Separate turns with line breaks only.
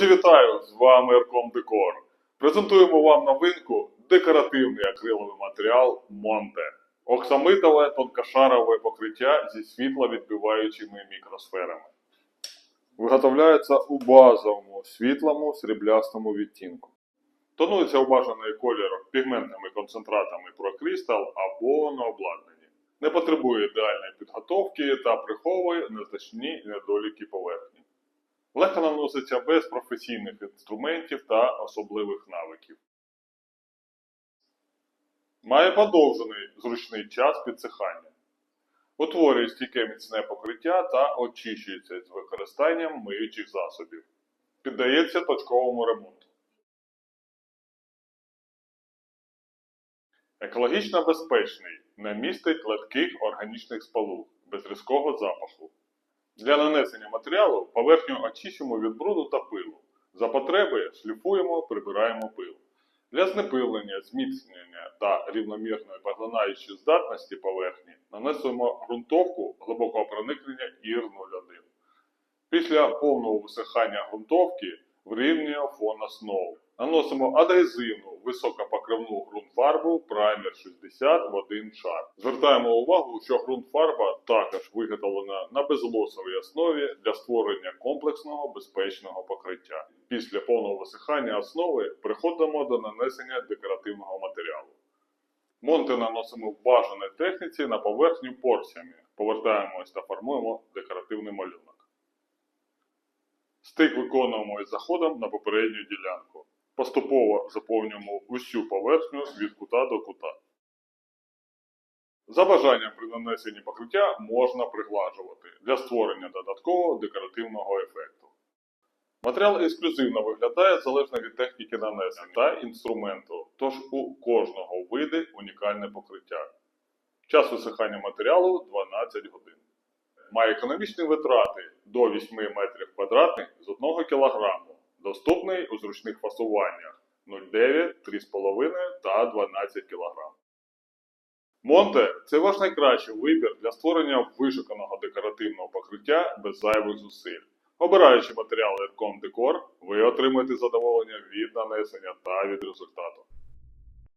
Друзі, вітаю! З вами Ерком Декор. Презентуємо вам новинку декоративний акриловий матеріал Монте. Оксамитове тонкошарове покриття зі світловідбиваючими мікросферами. Виготовляється у базовому світлому сріблястому відтінку. Тонується у бажаний колір пігментними концентратами прокристал або на обладнанні. Не потребує ідеальної підготовки та приховує незначні недоліки поверхні. Легко наноситься без професійних інструментів та особливих навиків. Має подовжений зручний час підсихання. Утворює стійке міцне покриття та очищується з використанням миючих засобів. Піддається точковому ремонту. Екологічно безпечний, не містить легких органічних сполук без різкого запаху. Для нанесення матеріалу поверхню очищуємо від бруду та пилу. За потреби шліфуємо, прибираємо пил. Для знепилення, зміцнення та рівномірної поглинаючої здатності поверхні нанесуємо ґрунтовку глибокого проникнення ір 01. Після повного висихання ґрунтовки вирівнюємо фон основ. Наносимо адгезивну високопокривну ґрунтфарбу праймер 60 в один шар. Звертаємо увагу, що ґрунтфарба також виготовлена на безлосовій основі для створення комплексного безпечного покриття. Після повного висихання основи переходимо до нанесення декоративного матеріалу. Монти наносимо в бажаній техніці на поверхню порціями. Повертаємось та формуємо декоративний малюнок. Стик виконуємо із заходом на попередню ділянку. Поступово заповнюємо усю поверхню від кута до кута. За бажанням при нанесенні покриття можна пригладжувати для створення додаткового декоративного ефекту. Матеріал ексклюзивно виглядає залежно від техніки нанесення та інструменту, тож у кожного види унікальне покриття. Час висихання матеріалу 12 годин. Має економічні витрати до 8 метрів квадратних з 1 кг, доступний у зручних фасуваннях 0,9, 3,5 та 12 кг. Монте це ваш найкращий вибір для створення вишуканого декоративного покриття без зайвих зусиль. Обираючи матеріал Aircom Decor, ви отримаєте задоволення від нанесення та від результату.